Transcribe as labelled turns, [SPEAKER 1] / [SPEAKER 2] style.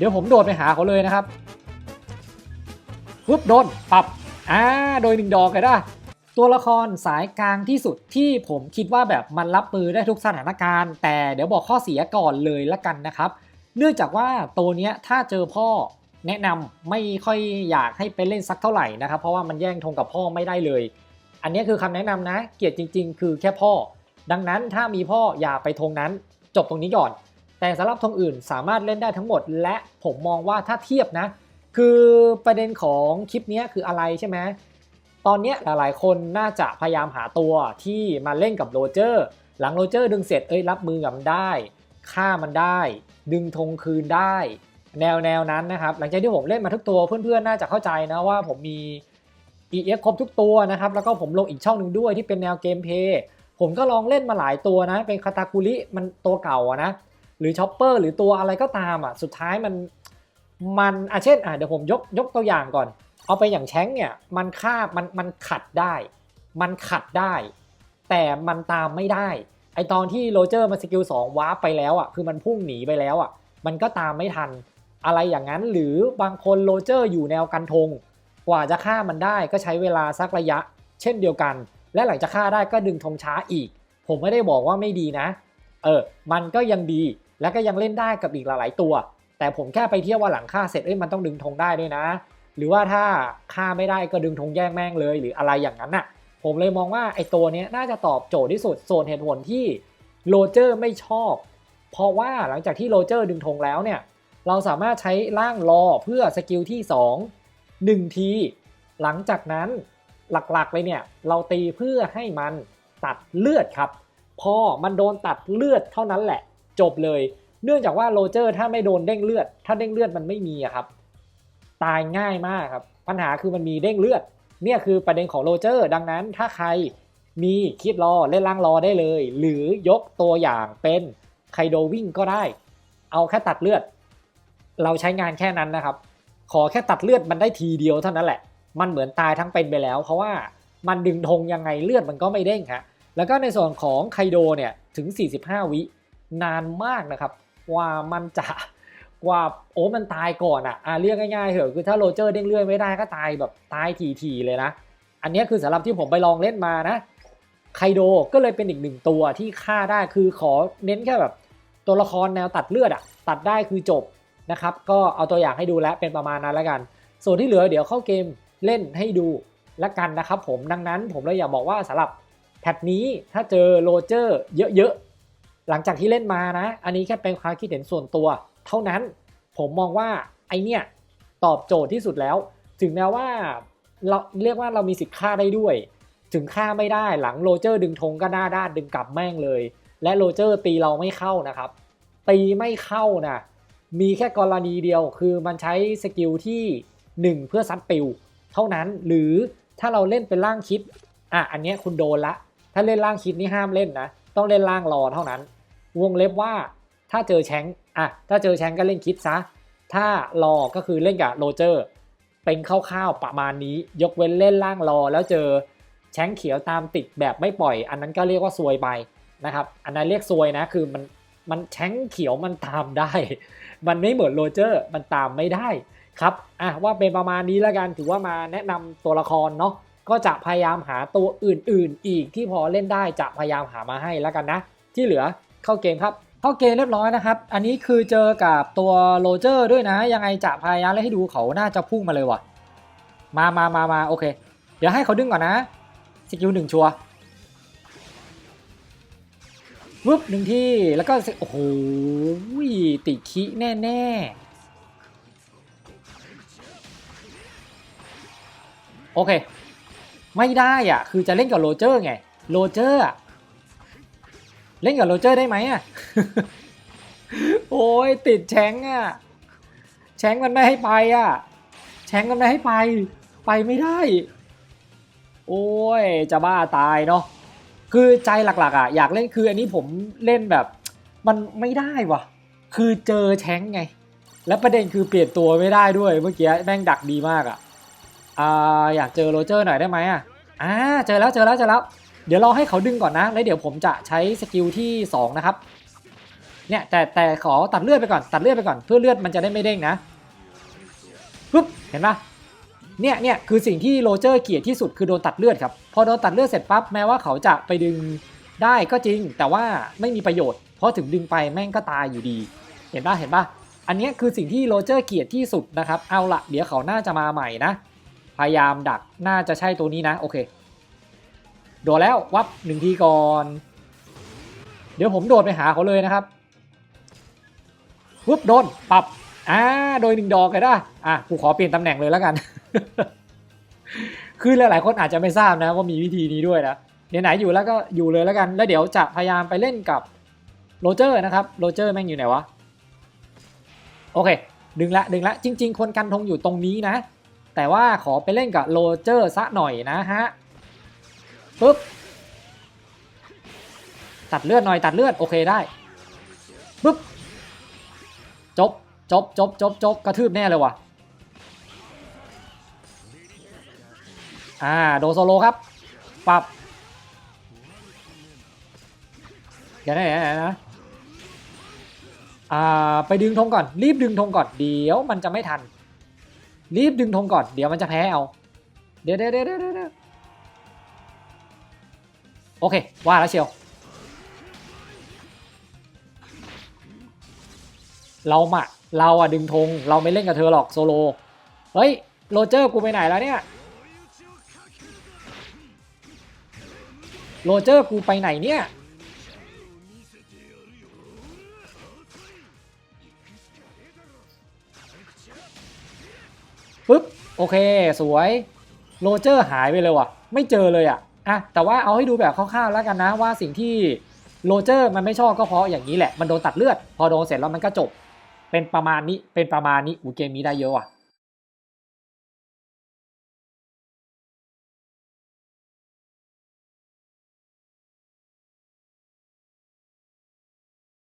[SPEAKER 1] เดี๋ยวผมโดดไปหาเขาเลยนะครับปุ๊บโดนปรับอ่าโดยหนึ่งดอกเลยนะตัวละครสายกลางที่สุดที่ผมคิดว่าแบบมันรับมือได้ทุกสถานการณ์ แต่เดี๋ยวบอกข้อเสียก่อนเลยละกันนะครับ เนื่องจากว่าตัวเนี้ยถ้าเจอพ่อแนะนำไม่ค่อยอยากให้ไปเล่นสักเท่าไหร่นะครับ เพราะว่ามันแย่งธงกับพ่อไม่ได้เลย อันนี้คือคำแนะนำนะ เกียรติจริง ๆ คือแค่พ่อ ดังนั้นถ้ามีพ่ออย่าไปธงนั้น จบตรงนี้ก่อน แต่สำหรับธงอื่นสามารถเล่นได้ทั้งหมด และผมมองว่าถ้าเทียบนะ คือประเด็นของคลิปนี้คืออะไรใช่ไหมตอนนี้หลายๆ คนน่าจะพยายามหาตัวที่มาเล่นกับโรเจอร์ หลังโรเจอร์ดึงเสร็จเอ้ยรับมือกับมันได้ฆ่ามันได้ ดึงธงคืนได้ แนวแนวนั้นนะครับ หลังจากที่ผมเล่นมาทุกตัวเพื่อนๆ น่าจะเข้าใจนะว่าผมมี EX ครบทุกตัวนะครับ แล้วก็ผมลงอีกช่องหนึ่งด้วยที่เป็นแนวเกมเพย์ผมก็ลองเล่นมาหลายตัวนะ เป็นคาตาคุริมันตัวเก่าอะนะ หรือช็อปเปอร์หรือตัวอะไรก็ตามอะสุดท้ายมันมันอะเช่นอะเดี๋ยวผมยกยกตัวอย่างก่อน เอาไปอย่างแชงเนี่ยมันฆ่ามันมันขัดได้ มันขัดได้ แต่มันตามไม่ได้ ไอตอนที่โรเจอร์มาสกิลสองวาร์ปไปแล้วอะคือมันพุ่งหนีไปแล้วอะมันก็ตามไม่ทันอะไรอย่างนั้นหรือบางคนโรเจอร์อยู่แนวกันธงกว่าจะฆ่ามันได้ก็ใช้เวลาสักระยะ เช่นเดียวกัน และหลังจากฆ่าได้ก็ดึงธงช้าอีก ผมไม่ได้บอกว่าไม่ดีนะ เออ มันก็ยังดี แล้วก็ยังเล่นได้กับอีกหลายๆตัว แต่ผมแค่ไปเที่ยวว่าหลังฆ่าเสร็จเอ้ยมันต้องดึงธงได้ด้วยนะ หรือว่าถ้าฆ่าไม่ได้ก็ดึงธงแยกแม่งเลย หรืออะไรอย่างนั้นน่ะ ผมเลยมองว่าไอ้ตัวนี้น่าจะตอบโจทย์ที่สุดส่วนเหตุผลที่โรเจอร์ไม่ชอบ เพราะว่าหลังจากที่โรเจอร์ดึงธงแล้วเนี่ยเราสามารถใช้ร่างรอเพื่อสกิลที่ 2 1 ที หลังจากนั้นหลักๆเลยเนี่ยเราตีเพื่อให้มันตัดเลือดครับ พอมันโดนตัดเลือดเท่านั้นแหละ จบเลย เนื่องจากว่าโรเจอร์ถ้าไม่โดนเด้งเลือด ถ้าเด้งเลือดมันไม่มีอะครับ ตายง่ายมากครับ ปัญหาคือมันมีเด้งเลือด เนี่ยคือประเด็นของโรเจอร์ ดังนั้นถ้าใครมีคิดรอเล่นล่างรอได้เลย หรือยกตัวอย่างเป็นไคโดวิ่งก็ได้ เอาแค่ตัดเลือด เราใช้งานแค่นั้นนะครับ ขอแค่ตัดเลือดมันได้ทีเดียวเท่านั้นแหละ มันเหมือนตายทั้งเป็นไปแล้ว เพราะว่ามันดึงธงยังไงเลือดมันก็ไม่เด้งฮะแล้วก็ในส่วนของไคโดเนี่ยถึง 45 วิ นานมากนะครับกว่ามันจะกว่าโอ้มันตายก่อนอะอะเรียกง่ายๆเถอะคือถ้าโรเจอร์เด้งเลื่อยไม่ได้ก็ตายแบบตายทีๆเลยนะ อันนี้คือสำหรับที่ผมไปลองเล่นมานะไคโดก็เลยเป็นอีกหนึ่งตัวที่ฆ่าได้คือขอเน้นแค่แบบตัวละครแนวตัดเลือดอะตัดได้คือจบนะครับ ก็เอาตัวอย่างให้ดูแล้วเป็นประมาณนั้นแล้วกัน ส่วนที่เหลือเดี๋ยวเข้าเกมเล่นให้ดูละกันนะครับผมดังนั้นผมเลยอยากบอกว่าสำหรับแพทนี้ถ้าเจอโรเจอร์เยอะๆ หลังจากที่เล่นมานะ อันนี้แค่เป็นความคิดเห็นส่วนตัว เท่านั้นผมมองว่าไอเนี่ยตอบโจทย์ที่สุดแล้ว ถึงแม้ว่าเราเรียกว่าเรามีสิทธิ์ฆ่าได้ด้วย ถึงฆ่าไม่ได้หลังโรเจอร์ดึงธงก็หน้าด้านดึงกลับแม่งเลย และโรเจอร์ตีเราไม่เข้านะครับ ตีไม่เข้านะมีแค่กรณีเดียวคือมันใช้สกิลที่ 1 เพื่อซัดปิวเท่านั้นหรือถ้าเราเล่นเป็นร่างคิดอะอันเนี้ยคุณโดนละ ถ้าเล่นร่างคิดนี่ห้ามเล่นนะ ต้องเล่นร่างรอเท่านั้น วงเล็บว่าถ้าเจอแชงอะถ้าเจอแชงก็เล่นคิดซะ ถ้ารอก็คือเล่นกับโรเจอร์ เป็นคร่าวๆประมาณนี้ ยกเว้นเล่นร่างรอแล้วเจอแชงเขียวตามติดแบบไม่ปล่อย อันนั้นก็เรียกว่าซวยไปนะครับ อันนั้นเรียกซวยนะ คือมันมันแชงเขียวมันตามได้ มันไม่เหมือนโรเจอร์ มันตามไม่ได้ครับ อะว่าเป็นประมาณนี้แล้วกัน ถือว่ามาแนะนำตัวละครเนาะ ก็จะพยายามหาตัวอื่นๆ อีกที่พอเล่นได้จะพยายามหามาให้แล้วกันนะ ที่เหลือ เข้าเกมครับ เข้าเกมเรียบร้อยนะครับ อันนี้คือเจอกับตัวโรเจอร์ด้วยนะ ยังไงจะพยายามเล่นให้ดูเขาน่าจะพุ่งมาเลยว่ะ มามามามาโอเค เดี๋ยวให้เขาดึงก่อนนะสกิลหนึ่งชัวร์วึบหนึ่งที่ แล้วก็ โอ้โหติคิแน่ๆโอเค ไม่ได้อะ คือจะเล่นกับโรเจอร์ไง โรเจอร์ เล่นกับโรเจอร์ได้ไหมอะ โอ้ยติดแชงอะ แชงมันไม่ให้ไปอะ แชงมันไม่ให้ไป ไปไม่ได้ โอ้ยจะบ้าตายเนาะ คือใจหลักๆอะอยากเล่นคืออันนี้ผมเล่นแบบ มันไม่ได้ว่ะ คือเจอแชงไง แล้วประเด็นคือเปลี่ยนตัวไม่ได้ด้วยเมื่อกี้แม่งดักดีมากอะอ่าอยากเจอโรเจอร์หน่อยได้ไหมอะอ่าเจอแล้วเจอแล้วเจอแล้ว เดี๋ยวเราให้เขาดึงก่อนนะ แล้วเดี๋ยวผมจะใช้สกิลที่2นะครับ เนี่ยแต่แต่ขอตัดเลือดไปก่อน ตัดเลือดไปก่อนเพื่อเลือดมันจะได้ไม่เด้งนะปุ๊บเห็นปะเนี่ยเนี่ยคือสิ่งที่โรเจอร์เกลียดที่สุดคือโดนตัดเลือดครับ พอโดนตัดเลือดเสร็จปั๊บแม้ว่าเขาจะไปดึงได้ก็จริง แต่ว่าไม่มีประโยชน์ เพราะถึงดึงไปแม่งก็ตายอยู่ดี เห็นปะเห็นปะอันนี้คือสิ่งที่โรเจอร์เกลียดที่สุดนะครับ เอาละเดี๋ยวเขาน่าจะมาใหม่นะ พยายามดักน่าจะใช่ตัวนี้นะโอเค โดดแล้ววับหนึ่งทีก่อน เดี๋ยวผมโดดไปหาเขาเลยนะครับปุ๊บโดนปรับอ่าโดยหนึ่งดอกเลยนะอะกูขอเปลี่ยนตำแหน่งเลยแล้วกัน คือหลายๆคนอาจจะไม่ทราบนะว่ามีวิธีนี้ด้วยนะไหนๆอยู่แล้วก็อยู่เลยแล้วกัน แล้วเดี๋ยวจะพยายามไปเล่นกับโรเจอร์นะครับโรเจอร์แม่งอยู่ไหนวะโอเค ดึงละดึงละจริง ๆ คนกันธงอยู่ตรงนี้นะ แต่ว่าขอไปเล่นกับโรเจอร์ซะหน่อยนะฮะ ปุ๊บ ตัดเลือดหน่อยตัดเลือดโอเคได้ปุ๊บ จบ จบ จบ จบ จบ กระทืบแน่เลยว่ะ อ่า โดโซโลครับ ปรับเดี๋ยวนะเดี๋ยวนะเดี๋ยวนะอ่า ไปดึงธงก่อน รีบดึงธงก่อน เดี๋ยวมันจะไม่ทัน รีบดึงธงก่อน เดี๋ยวมันจะแพ้เอา เดี๋ยวเดี๋ยวเดี๋ยวเดี๋ยวเดี๋ยว โอเค ว่าแล้วเชียว เรามะเราอะดึงธงเราไม่เล่นกับเธอหรอกโซโล เฮ้ย โรเจอร์กูไปไหนแล้วเนี่ย โรเจอร์กูไปไหนเนี่ยปึ๊บ โอเค สวย โรเจอร์หายไปเลยว่ะ ไม่เจอเลยอะ อะแต่ว่าเอาให้ดูแบบคร่าวๆแล้วกันนะว่าสิ่งที่โรเจอร์มันไม่ชอบก็เพราะอย่างนี้แหละ มันโดนตัดเลือด พอโดนเสร็จแล้วมันก็จบ เป็นประมาณนี้เป็นประมาณนี้อูเกมนี้ได้เยอะอะ